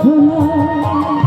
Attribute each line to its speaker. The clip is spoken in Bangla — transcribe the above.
Speaker 1: খোলা